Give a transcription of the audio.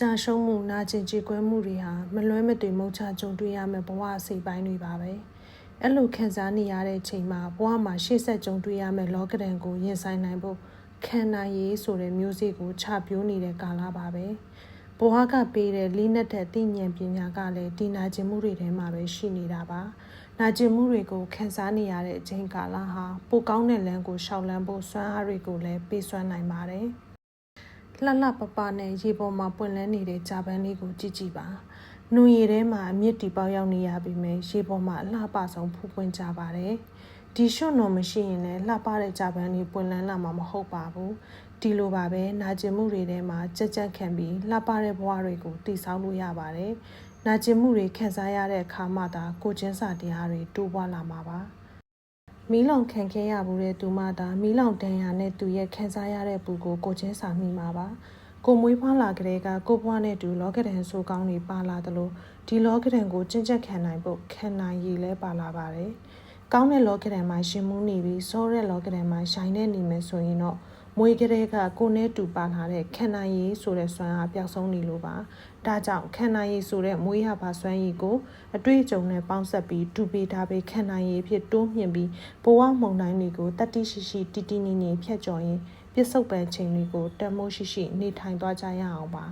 ကြာရှုံးမှုနာကျင်ကြေကွဲမှုတွေဟာမလွဲမသွေမုတ်ချကြုံတွေ့ရမယ့်ဘဝအစိပ်ပိုင်းတွေပါပဲအဲ့လိုခံစားနေရတဲ့ချိန်မှာဘဝမှာရှေ့ဆက်ကြုံတွေ့ရမယ့်လောကဒဏ်ကိုရင်ဆိုင်နိုင်ဖို့ခံနိုင်ရေးဆိုတဲ့မျိုးစေ့ကိုချပြိုးနေတဲ့ကာလပါပဲဘဝကပေးတဲ့လေးနက်တဲ့သိဉာဏ်ပညာကလည်းဒီနာကျင်မှုတွေထဲမှာပဲရှိနေတာပါနာကျင်မှုတွေကိုခံစားနေရတဲ့အချိန်ကာလဟာပိုကောင်းတဲ့လမ်းကိုရှောက်လန်းဖို့စွမ်းအားတွေကိုလည်းပေးစွမ်းနိုင်ပါတယ် လှလှပပနဲ့ရေပေါ်မှာပွင့်လန်းနေတဲ့ဂျာပန်လေးကိုကြည့်ကြည့်ပါ။နှွေရည်ထဲမှာအမြင့်တီပေါက်ရောက်နေရပြီမယ်ရေပေါ်မှာအလှပဆုံးဖူးပွင့်ကြပါတယ်။ဒီရွှွန့်တော်မရှိရင်လည်းလှပတဲ့ဂျာပန်လေးပွင့်လန်းလာမှာမဟုတ်ပါဘူး။ဒီလိုပါပဲနာကျင်မှုတွေထဲမှာကြက်ကြက်ခံပြီးလှပတဲ့ဘဝတွေကိုတည်ဆောက်လို့ရပါတယ်။နာကျင်မှုတွေခံစားရတဲ့အခါမှသာကိုယ်ချင်းစာတရားတွေတိုးပွားလာမှာပါ။ မီးလောင်ခံခဲ့ရဘူးတဲ့သူမသာမီးလောင်တန်ရာနဲ့သူရဲ့ခံစားရတဲ့ပူကိုကိုချင်းစာမိမှာပါကိုမွေးဖွားလာကလေးကကိုဘွားနဲ့တူလောကဒန်ဆိုကောင်းတွေပါလာသလိုဒီလောကဒန်ကိုကျင့်ချက်ခံနိုင်ဖို့ခံနိုင်ရည်လဲပါလာပါတယ်ကောင်းတဲ့လောကဒန်မှာရှင်မှုနေပြီးစောတဲ့လောကဒန်မှာရှိုင်းနေနေမယ်ဆိုရင်တော့ မွေးကလေးကကိုနဲ့တူပါလာတဲ့ခံနိုင်ရည်ဆိုတဲ့စွမ်းအားပျောက်ဆုံးနေလို့ပါဒါကြောင့်ခံနိုင်ရည်ဆိုတဲ့မွေးရပါစွမ်းရည်ကိုအတွေ့အကြုံနဲ့ပေါင်းစပ်ပြီးတူပေးထားပြီးခံနိုင်ရည်ဖြစ်တိုးမြင့်ပြီးဘဝမုံတိုင်းတွေကိုတတိရှိရှိတီတီနေနေဖြတ်ကျော်ရင်ပြစ္ဆုတ်ပံချိန်တွေကိုတန်မိုးရှိရှိနေထိုင်သွားကြရအောင်ပါ